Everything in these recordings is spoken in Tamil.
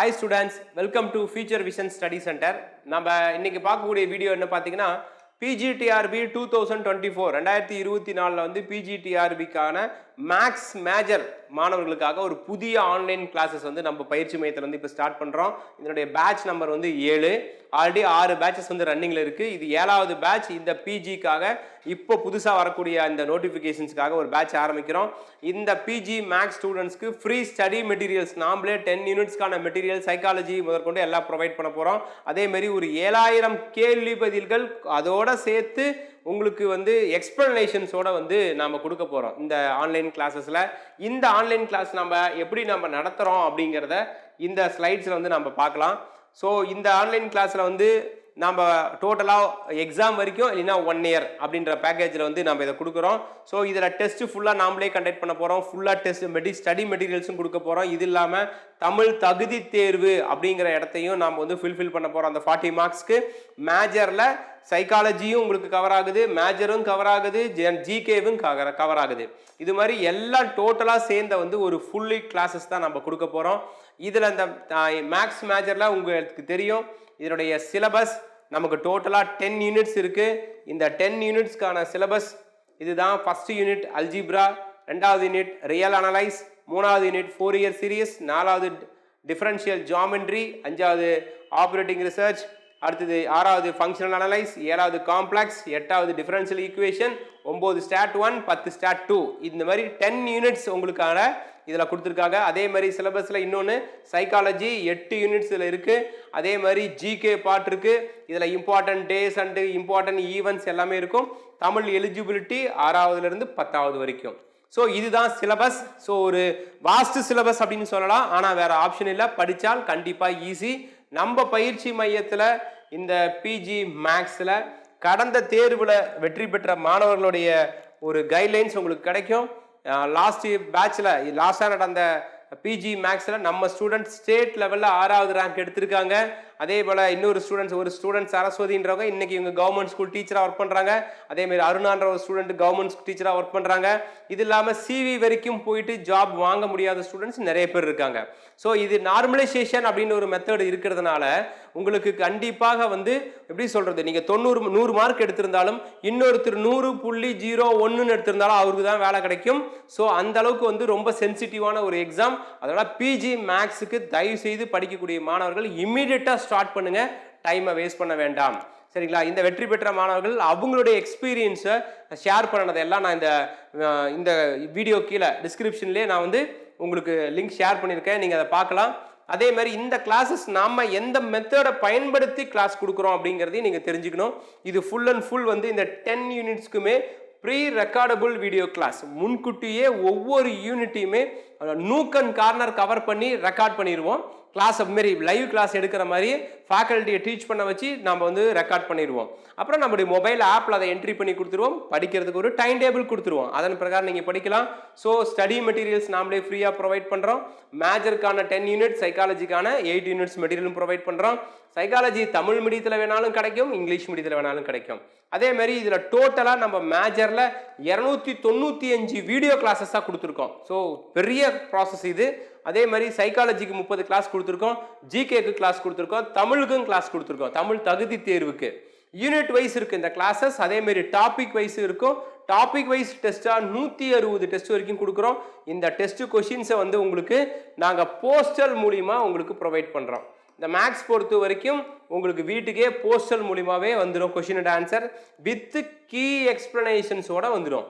Hi students welcome to future vision study centre நம்ம இன்னைக்கு பார்க்கக்கூடிய வீடியோ என்ன பார்த்தீங்கன்னா PGTRB two thousand twenty four ரெண்டாயிரத்தி இருபத்தி நாலில் வந்து பிஜிடிஆர்பிக்கான மேக்ஸ் மேஜர் மாணவர்களுக்காக ஒரு புதிய ஆன்லைன் கிளாஸஸ் வந்து நம்ம பயிற்சி மையத்தில் வந்து இப்போ ஸ்டார்ட் பண்ணுறோம் இதனுடைய பேட்ச் நம்பர் வந்து ஏழு. ஆல்ரெடி ஆறு பேட்சஸ் வந்து ரன்னிங்கில் இருக்குது இது ஏழாவது பேட்ச் இந்த பிஜிக்காக இப்போ புதுசாக வரக்கூடிய இந்த நோட்டிஃபிகேஷன்ஸ்க்காக ஒரு பேட்ச் ஆரம்பிக்கிறோம். இந்த பிஜி மேக்ஸ் ஸ்டூடெண்ட்ஸ்க்கு ஃப்ரீ ஸ்டடி மெட்டீரியல்ஸ் நாம்ளே டென் யூனிட்ஸ்க்கான மெட்டீரியல் சைக்காலஜி முதற்கொண்டு எல்லாம் ப்ரொவைட் பண்ண போகிறோம் அதேமாரி ஒரு ஏழாயிரம் கேள்வி பதில்கள் அதோட சேர்த்து உங்களுக்கு வந்து எக்ஸ்பிளனேஷன்ஸோட வந்து நாம் கொடுக்க போகிறோம் இந்த ஆன்லைன் கிளாஸஸில் இந்த ஆன்லைன் கிளாஸ் நம்ம எப்படி நம்ம நடத்துகிறோம் அப்படிங்கிறத இந்த ஸ்லைட்ஸில் வந்து நம்ம பார்க்கலாம். ஸோ இந்த ஆன்லைன் கிளாஸில் வந்து நம்ம டோட்டலாக எக்ஸாம் வரைக்கும் இல்லைன்னா ஒன் இயர் அப்படின்ற பேக்கேஜில் வந்து நம்ம இதை கொடுக்குறோம். ஸோ இதில் டெஸ்ட்டு ஃபுல்லாக நாமளே கண்டக்ட் பண்ண போகிறோம் ஃபுல்லாக டெஸ்ட் மெடி ஸ்டடி மெட்டீரியல்ஸும் கொடுக்க போகிறோம் இது இல்லாமல் தமிழ் தகுதி தேர்வு அப்படிங்கிற இடத்தையும் நாம் வந்து ஃபில்ஃபில் பண்ண போகிறோம் அந்த ஃபார்ட்டி மார்க்ஸ்க்கு மேஜரில் சைக்காலஜியும் உங்களுக்கு கவர் ஆகுது. மேஜரும் கவர் ஆகுது. ஜிகேவும் கவர் கவர் ஆகுது. இது மாதிரி எல்லாம் டோட்டலாக சேர்ந்த வந்து ஒரு ஃபுல்லி கிளாஸஸ் தான் நம்ம கொடுக்க போகிறோம் இதில் இந்த மேக்ஸ் மேஜரில் உங்களுக்கு தெரியும். இதனுடைய சிலபஸ் நமக்கு டோட்டலாக டென் யூனிட்ஸ் இருக்குது இந்த டென் யூனிட்ஸ்க்கான சிலபஸ் இதுதான் ஃபஸ்ட்டு யூனிட் அல்ஜிப்ரா ரெண்டாவது யூனிட் ரியல் அனலைஸ் மூணாவது யூனிட் ஃபோர் இயர் சீரியஸ் நாலாவது டிஃபரன்ஷியல் ஜாமெண்ட்ரி அஞ்சாவது ஆப்ரேட்டிங் ரிசர்ச் அடுத்தது ஆறாவது ஃபங்க்ஷனல் அனலைஸ் ஏழாவது காம்ப்ளெக்ஸ் எட்டாவது டிஃபரன்ஷியல் ஈக்குவேஷன் ஒம்பது ஸ்டாட் ஒன் பத்து ஸ்டாட் டூ இந்த மாதிரி டென் யூனிட்ஸ் உங்களுக்கான இதில் கொடுத்துருக்காங்க. அதே மாதிரி சிலபஸில் இன்னொன்று சைக்காலஜி எட்டு யூனிட்ஸ் இதில் இருக்குது அதே மாதிரி ஜிகே பார்ட் இருக்குது இதில் important days and important events எல்லாமே இருக்கும். தமிழ் எலிஜிபிலிட்டி ஆறாவதுலேருந்து பத்தாவது வரைக்கும். ஸோ இதுதான் சிலபஸ் ஸோ ஒரு வாஸ்ட் சிலபஸ் அப்படின்னு சொல்லலாம். ஆனால் வேறு ஆப்ஷன் இல்லை. படித்தால் கண்டிப்பாக ஈஸி நம்ம பயிற்சி மையத்தில் இந்த பிஜி மேக்ஸில் கடந்த தேர்வில் வெற்றி பெற்ற மாணவர்களுடைய ஒரு கைட்லைன்ஸ் உங்களுக்கு கிடைக்கும். லாஸ்ட் பேட்சில் லாஸ்ட்டாக நடந்த பிஜி மேக்ஸில் நம்ம ஸ்டூடெண்ட்ஸ் ஸ்டேட் லெவலில் ஆறாவது ரேங்க் எடுத்திருக்காங்க. அதே போல் இன்னொரு ஸ்டூடெண்ட்ஸ் ஒரு ஸ்டூடெண்ட் சரஸ்வதின்றவங்க இன்னைக்கு இவங்க கவர்மெண்ட் ஸ்கூல் டீச்சராக ஒர்க் பண்ணுறாங்க அதேமாரி அருணான்ற ஒரு ஸ்டூடெண்ட் கவர்மெண்ட் டீச்சராக ஒர்க் பண்ணுறாங்க இது இல்லாமல் சிவி வரைக்கும் போயிட்டு ஜாப் வாங்க முடியாத ஸ்டூடெண்ட்ஸ் நிறைய பேர் இருக்காங்க. ஸோ இது நார்மலைசேஷன் அப்படின்னு ஒரு மெத்தட் இருக்கிறதுனால உங்களுக்கு கண்டிப்பாக வந்து எப்படி சொல்கிறது நீங்கள் தொண்ணூறு நூறு மார்க் எடுத்திருந்தாலும் இன்னொருத்தர் நூறு புள்ளி ஜீரோ ஒன்றுன்னு எடுத்திருந்தாலும் அவருக்கு தான் வேலை கிடைக்கும். ஸோ அந்த அளவுக்கு வந்து ரொம்ப சென்சிட்டிவான ஒரு எக்ஸாம் அதனால் பிஜி மேக்ஸுக்கு தயவு செய்து படிக்கக்கூடிய மாணவர்கள் இம்மிடியட்டாக ஸ்டார்ட் பண்ணுங்க. டைமை வேஸ்ட் பண்ண வேண்டாம். சரிங்களா? இந்த வெற்றி பெற்ற மாணவர்கள் அவங்களுடைய எக்ஸ்பீரியன்ஸை ஷேர் பண்ணதெல்லாம் நான் இந்த இந்த வீடியோ கீழே டிஸ்கிரிப்ஷன்லேயே நான் வந்து உங்களுக்கு லிங்க் ஷேர் பண்ணியிருக்கேன். நீங்கள் அதை பார்க்கலாம். அதே மாதிரி இந்த கிளாஸஸ் நாம எந்த மெத்தடை பயன்படுத்தி கிளாஸ் கொடுக்குறோம் அப்படிங்கிறதையும் நீங்கள் தெரிஞ்சுக்கணும். இது ஃபுல் அண்ட் ஃபுல் வந்து இந்த டென் யூனிட்ஸ்க்குமே ப்ரீ ரெக்கார்டபுள் வீடியோ கிளாஸ் முன்கூட்டியே ஒவ்வொரு யூனிட்டையுமே நூக் அண்ட் கார்னர் கவர் பண்ணி ரெக்கார்ட் பண்ணிடுவோம் கிளாஸ் மாரி லைவ் கிளாஸ் எடுக்கிற மாதிரி ஃபேக்கல்ட்டியை டீச் பண்ண வச்சு நம்ம வந்து ரெக்கார்ட் பண்ணிடுவோம் அப்புறம் நம்முடைய மொபைல் ஆப்பில் அதை என்ட்ரி பண்ணி கொடுத்துருவோம். படிக்கிறதுக்கு ஒரு டைம் டேபிள் கொடுத்துருவோம். அதன் பிரகாரம் நீங்கள் படிக்கலாம். ஸோ ஸ்டடி மெட்டீரியல்ஸ் நாமளே ஃப்ரீயாக ப்ரொவைட் பண்ணுறோம் மேஜருக்கான டென் யூனிட் சைக்காலஜிக்கான எயிட் யூனிட்ஸ் மெட்டீரியலும் ப்ரொவைட் பண்ணுறோம் சைக்காலஜி தமிழ் மீடியத்தில் வேணாலும் கிடைக்கும் இங்கிலீஷ் மீடியத்தில் வேணாலும் கிடைக்கும். அதே மாதிரி இதில் டோட்டலாக நம்ம மேஜரில் இரநூத்தி தொண்ணூற்றி அஞ்சு வீடியோ கிளாஸஸாக கொடுத்துருக்கோம். ஸோ பெரிய ப்ராசஸ் இது. அதே மாதிரி சைக்காலஜிக்கு முப்பது கிளாஸ் கொடுத்துருக்கோம். ஜிகேக்கு கிளாஸ் கொடுத்துருக்கோம். தமிழுக்கும் கிளாஸ் கொடுத்துருக்கோம். தமிழ் தகுதி தேர்வுக்கு. யூனிட் வைஸ் இருக்கு இந்த கிளாஸஸ் அதே மாதிரி டாபிக் வைஸ் இருக்கும். டாபிக் வைஸ் டெஸ்ட்டாக நூற்றி அறுபது டெஸ்ட் வரைக்கும் கொடுக்குறோம். இந்த டெஸ்ட் கொஷின்ஸை வந்து உங்களுக்கு நாங்கள் போஸ்டல் மூலிமா உங்களுக்கு ப்ரொவைட் பண்ணுறோம் இந்த மேக்ஸ் பொறுத்த வரைக்கும் உங்களுக்கு வீட்டுக்கே போஸ்டல் மூலிமாவே வந்துடும் question and answer with key எக்ஸ்பிளனேஷன்ஸோட வந்துடும்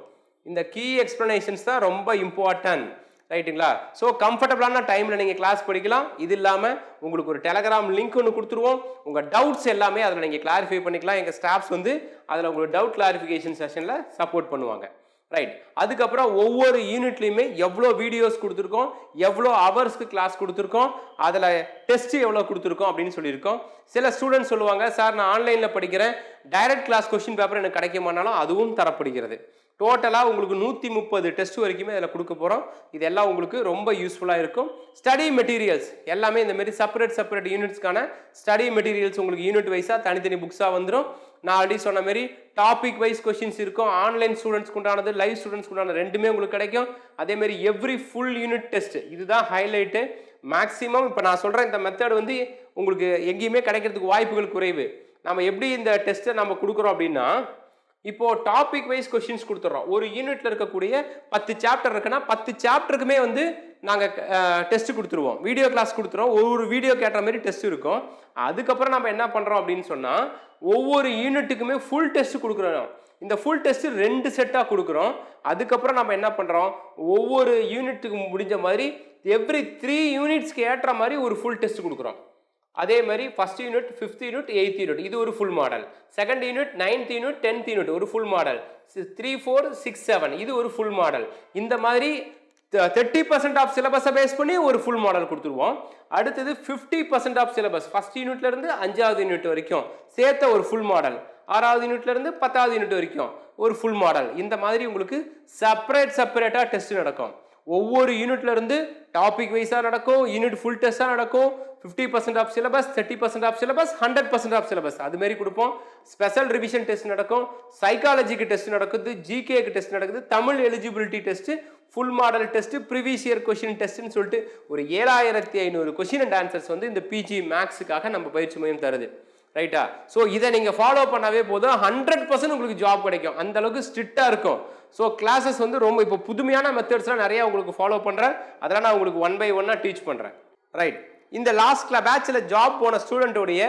இந்த கீ எக்ஸ்பிளனேஷன்ஸ் தான் ரொம்ப இம்பார்ட்டன்ட் ரைட்டுங்களா ஸோ கம்ஃபர்டபுளான டைமில் நீங்கள் கிளாஸ் படிக்கலாம். இது இல்லாமல் உங்களுக்கு ஒரு டெலகிராம் லிங்க் ஒன்று கொடுத்துருவோம். உங்கள் டவுட்ஸ் எல்லாமே அதில் நீங்கள் கிளாரிஃபை பண்ணிக்கலாம். எங்கள் ஸ்டாஃப்ஸ் வந்து அதில் உங்களுக்கு டவுட் கிளாரிஃபிகேஷன் செஷனில் சப்போர்ட் பண்ணுவாங்க. ரைட் அதுக்கப்புறம் ஒவ்வொரு யூனிட்லையுமே எவ்வளோ வீடியோஸ் கொடுத்துருக்கோம் எவ்வளோ ஹவர்ஸ்க்கு கிளாஸ் கொடுத்துருக்கோம் அதில் டெஸ்ட் எவ்வளோ கொடுத்துருக்கோம் அப்படின்னு சொல்லியிருக்கோம். சில ஸ்டூடெண்ட்ஸ் சொல்லுவாங்க சார் நான் ஆன்லைனில் படிக்கிறேன். டைரக்ட் கிளாஸ் கொஷின் பேப்பர் எனக்கு கிடைக்குமானாலும் அதுவும் தரப்படுகிறது. டோட்டலாக உங்களுக்கு நூற்றி முப்பது டெஸ்ட் வரைக்குமே அதில் கொடுக்க போகிறோம் இதெல்லாம் உங்களுக்கு ரொம்ப யூஸ்ஃபுல்லாக இருக்கும். ஸ்டடி மெட்டீரியல்ஸ் எல்லாமே இந்தமாரி செப்பரேட் செப்பரேட் யூனிட்ஸ்க்கான ஸ்டடி மெட்டீரியல்ஸ் உங்களுக்கு யூனிட் வைஸாக தனித்தனி புக்ஸாக வந்துடும் நான் ஆல்ரெடி சொன்ன மாதிரி டாபிக் வைஸ் கொஷின்ஸ் இருக்கும். ஆன்லைன் ஸ்டூடெண்ட்ஸ்க்கு உண்டானது லைவ் ஸ்டூடெண்ட்ஸ்க்கு உண்டான ரெண்டுமே உங்களுக்கு கிடைக்கும். அதேமாரி எவ்ரி ஃபுல் யூனிட் டெஸ்ட் இதுதான் ஹைலைட்டு மேக்ஸிமம் இப்போ நான் சொல்கிறேன் இந்த மெத்தட் வந்து உங்களுக்கு எங்கேயுமே கிடைக்கிறதுக்கு வாய்ப்புகள் குறைவு. நம்ம எப்படி இந்த டெஸ்ட்டை நம்ம கொடுக்குறோம் அப்படின்னா இப்போ டாபிக் வைஸ் கொஷின்ஸ் கொடுத்துட்றோம் ஒரு யூனிட்ல இருக்கக்கூடிய பத்து சாப்டர் இருக்குன்னா பத்து சாப்டருக்குமே வந்து நாங்கள் டெஸ்ட் கொடுத்துருவோம். வீடியோ கிளாஸ் கொடுத்துருவோம் ஒவ்வொரு வீடியோ கேட்டுற மாதிரி டெஸ்ட் இருக்கும். அதுக்கப்புறம் நம்ம என்ன பண்ணுறோம் அப்படின்னு சொன்னால் ஒவ்வொரு யூனிட்டுக்குமே ஃபுல் டெஸ்ட் கொடுக்குறோம். இந்த ஃபுல் டெஸ்ட் ரெண்டு செட்டாக கொடுக்குறோம். அதுக்கப்புறம் நம்ம என்ன பண்ணுறோம் ஒவ்வொரு யூனிட்டுக்கு முடிஞ்ச மாதிரி எவ்ரி த்ரீ யூனிட்ஸ்க்கு ஏற்ற மாதிரி ஒரு ஃபுல் டெஸ்ட் கொடுக்குறோம். அதே மாதிரி first unit fifth unit eighth unit இது ஒரு full model second unit ninth unit tenth unit ஒரு full model three four six seven இது ஒரு ஃபுல் மாடல் இந்த மாதிரி தேர்ட்டி பர்சன்ட் ஆஃப் சிலபஸை பேஸ் பண்ணி ஒரு ஃபுல் மாடல் கொடுத்துருவோம். அடுத்தது fifty percent of syllabus first யூனிட்லேருந்து அஞ்சாவது யூனிட் வரைக்கும் சேர்த்த ஒரு ஃபுல் மாடல் ஆறாவது யூனிட்லேருந்து பத்தாவது யூனிட் வரைக்கும் ஒரு ஃபுல் மாடல் இந்த மாதிரி உங்களுக்கு செப்பரேட் செப்பரேட்டாக டெஸ்ட் நடக்கும். ஒவ்வொரு யூனிட்ல இருந்து டாபிக் வைஸாக நடக்கும் யூனிட் ஃபுல் டெஸ்ட்டாக நடக்கும் fifty percent of syllabus thirty percent of syllabus hundred percent of syllabus அது மாதிரி கொடுப்போம். ஸ்பெஷல் ரிவிஷன் டெஸ்ட் நடக்கும் சைக்காலஜிக்கு டெஸ்ட் நடக்குது ஜிகேக்கு டெஸ்ட் நடக்குது Tamil eligibility test full model test previous year question டெஸ்ட்னு சொல்லிட்டு ஒரு ஏழாயிரத்தி ஐநூறு கொஷின் அண்ட் ஆன்சர்ஸ் வந்து இந்த பிஜி மேக்ஸுக்காக நம்ம பயிற்சி மையம் தருது. ரைட்டா ஸோ இதை நீங்கள் ஃபாலோ பண்ணாவே போதும். ஹண்ட்ரட் பர்சன்ட் உங்களுக்கு ஜாப் கிடைக்கும். அந்த அளவுக்கு ஸ்ட்ரிக்டாக இருக்கும். ஸோ கிளாஸஸ் வந்து ரொம்ப இப்போ புதுமையான மெத்தட்ஸ்லாம் நிறையா உங்களுக்கு ஃபாலோ பண்ணுறேன் அதெல்லாம் நான் உங்களுக்கு ஒன் பை ஒன்னாக டீச் பண்ணுறேன் ரைட் இந்த லாஸ்ட் பேட்சில் ஜாப் போன ஸ்டூடெண்ட்டுடைய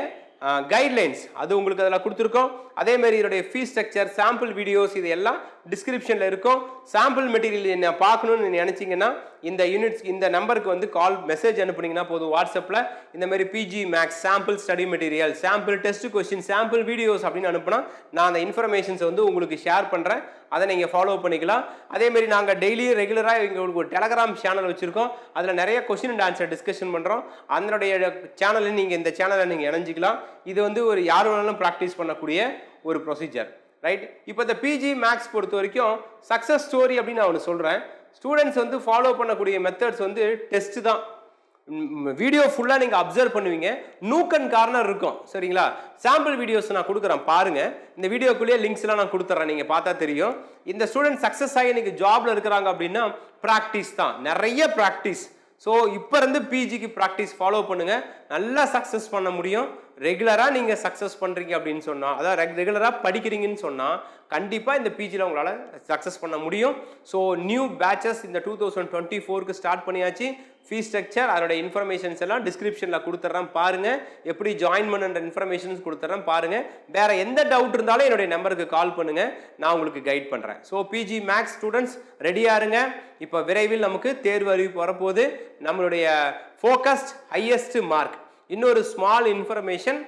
கைட்லைன்ஸ் அது உங்களுக்கு அதில் கொடுத்துருக்கோம். அதே மாதிரி இதோடைய ஃபீஸ் ஸ்ட்ரக்சர் சாம்பிள் வீடியோஸ் இது எல்லாம் டிஸ்கிரிப்ஷனில் இருக்கும். சாம்பிள் மெட்டீரியல் என்ன பார்க்கணும்னு நினச்சிங்கன்னா இந்த யூனிட்ஸ் இந்த நம்பருக்கு வந்து கால் மெசேஜ் அனுப்புனீங்கன்னா போதும். வாட்ஸ்அப்பில் இந்த மாதிரி PG maths sample study material sample test question sample videos அப்படின்னு அனுப்புனா நான் அந்த இன்ஃபர்மேஷன்ஸ் வந்து உங்களுக்கு ஷேர் பண்ணுறேன் அதை நீங்கள் ஃபாலோ பண்ணிக்கலாம். அதேமாரி நாங்கள் டெய்லியும் ரெகுலராக எங்களுக்கு ஒரு டெலகிராம் சேனல் வச்சுருக்கோம். அதில் நிறைய கொஸ்டின் அண்ட் ஆன்சர் டிஸ்கஷன் பண்ணுறோம் அதனுடைய சேனலில் நீங்கள் இந்த சேனலை நீங்கள் இணைஞ்சிக்கலாம். இது வந்து ஒரு யார் வேணாலும் ப்ராக்டிஸ் பண்ணக்கூடிய ஒரு ப்ரொசீஜர் ரைட் இப்போ இந்த பிஜி மேக்ஸ் பொறுத்த வரைக்கும் சக்ஸஸ் ஸ்டோரி அப்படின்னு நான் ஒன்று சொல்கிறேன் ஸ்டூடெண்ட்ஸ் வந்து ஃபாலோ பண்ணக்கூடிய மெத்தட்ஸ் வந்து டெஸ்ட் தான். வீடியோ ஃபுல்லாக நீங்கள் அப்சர்வ் பண்ணுவீங்க. நூக்கன் கார்னர் இருக்கும். சரிங்களா? சாம்பிள் வீடியோஸ் நான் கொடுக்குறேன். பாருங்கள் இந்த வீடியோக்குள்ளேயே லிங்க்ஸ்லாம் நான் கொடுத்துட்றேன் நீங்கள் பார்த்தா தெரியும். இந்த ஸ்டூடெண்ட் சக்ஸஸ் ஆகி இன்றைக்கி ஜாபில் இருக்கிறாங்க அப்படின்னா ப்ராக்டிஸ் தான். நிறைய ப்ராக்டிஸ் ஸோ இப்போ இருந்து பிஜிக்கு ப்ராக்டிஸ் ஃபாலோ பண்ணுங்கள் நல்லா சக்ஸஸ் பண்ண முடியும். ரெகுலராக நீங்கள் சக்ஸஸ் பண்ணுறீங்க அப்படின்னு சொன்னால் அதாவது ரெகுலராக படிக்கிறீங்கன்னு சொன்னால் கண்டிப்பாக இந்த பிஜியில் உங்களால் சக்ஸஸ் பண்ண முடியும். ஸோ நியூ பேச்சஸ் இந்த டூ தௌசண்ட் டுவெண்ட்டி ஃபோருக்கு ஸ்டார்ட் பண்ணியாச்சு. ஃபீஸ் ஸ்ட்ரக்சர் அதோட இன்ஃபர்மேஷன்ஸ் எல்லாம் டிஸ்கிரிப்ஷனில் கொடுத்துட்றேன் பாருங்கள் எப்படி ஜாயின் பண்ணுன்ற இன்ஃபர்மேஷன்ஸ் கொடுத்துட்றேன் பாருங்கள் வேறு எந்த டவுட் இருந்தாலும் என்னுடைய நம்பருக்கு கால் பண்ணுங்கள் நான் உங்களுக்கு கைட் பண்ணுறேன் ஸோ பிஜி மேக்ஸ் ஸ்டூடெண்ட்ஸ் ரெடியாக இருங்க. இப்போ விரைவில் நமக்கு தேர்வு அறிவிப்பு வரப்போகுது. நம்மளுடைய ஃபோக்கஸ்ட் ஹையஸ்ட் மார்க் இன்னொரு ஸ்மால் இன்ஃபர்மேஷன்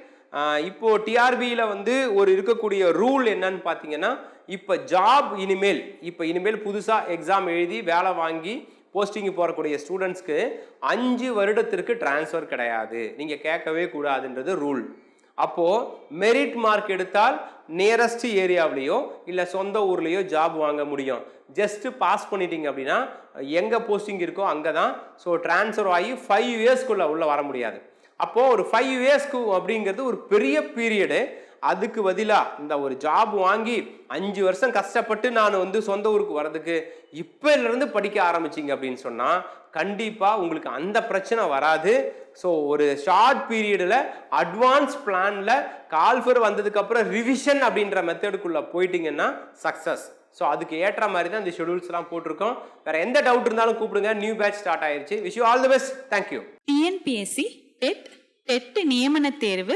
இப்போ டிஆர்பியில் வந்து ஒரு இருக்கக்கூடிய ரூல் என்னன்னு பார்த்தீங்கன்னா இப்போ ஜாப் இனிமேல் இப்போ இனிமேல் புதுசாக எக்ஸாம் எழுதி வேலை வாங்கி போஸ்டிங் போகக்கூடிய ஸ்டூடெண்ட்ஸ்க்கு அஞ்சு வருடத்திற்கு டிரான்ஸ்ஃபர் கிடையாது. நீங்கள் கேட்கவே கூடாதுன்றது ரூல் அப்போது மெரிட் மார்க் எடுத்தால் நியரஸ்ட் ஏரியாவிலையோ இல்லை சொந்த ஊர்லேயோ ஜாப் வாங்க முடியும். ஜஸ்ட்டு பாஸ் பண்ணிட்டீங்க அப்படின்னா எங்கே போஸ்டிங் இருக்கோ அங்கே தான் ஸோ ட்ரான்ஸ்ஃபர் ஆகி ஃபைவ் இயர்ஸ்க்குள்ளே உள்ளே வர முடியாது. அப்போது ஒரு ஃபைவ் இயர்ஸ்க்கு அப்படிங்கிறது ஒரு பெரிய பீரியடு அதுக்கு பதிலாக இந்த ஒரு ஜாப் வாங்கி அஞ்சு வருஷம் கஷ்டப்பட்டு நான் வந்து சொந்த ஊருக்கு வர்றதுக்கு இப்போலேருந்து படிக்க ஆரம்பிச்சிங்க அப்படின்னு சொன்னால் கண்டிப்பாக உங்களுக்கு அந்த பிரச்சனை வராது. ஸோ ஒரு ஷார்ட் பீரியடில் அட்வான்ஸ் பிளானில் கால்ஃபர் வந்ததுக்கப்புறம் ரிவிஷன் அப்படின்ற மெத்தடுக்குள்ளே போயிட்டீங்கன்னா சக்ஸஸ் ஸோ அதுக்கு ஏற்ற மாதிரி தான் இந்த ஷெடியூல்ஸ்லாம் போட்டிருக்கோம். வேறு எந்த டவுட் இருந்தாலும் கூப்பிடுங்க. நியூ பேட்ச் ஸ்டார்ட் ஆயிருச்சு. Wish you all the best thank you TNPSC TET TET நியமன தேர்வு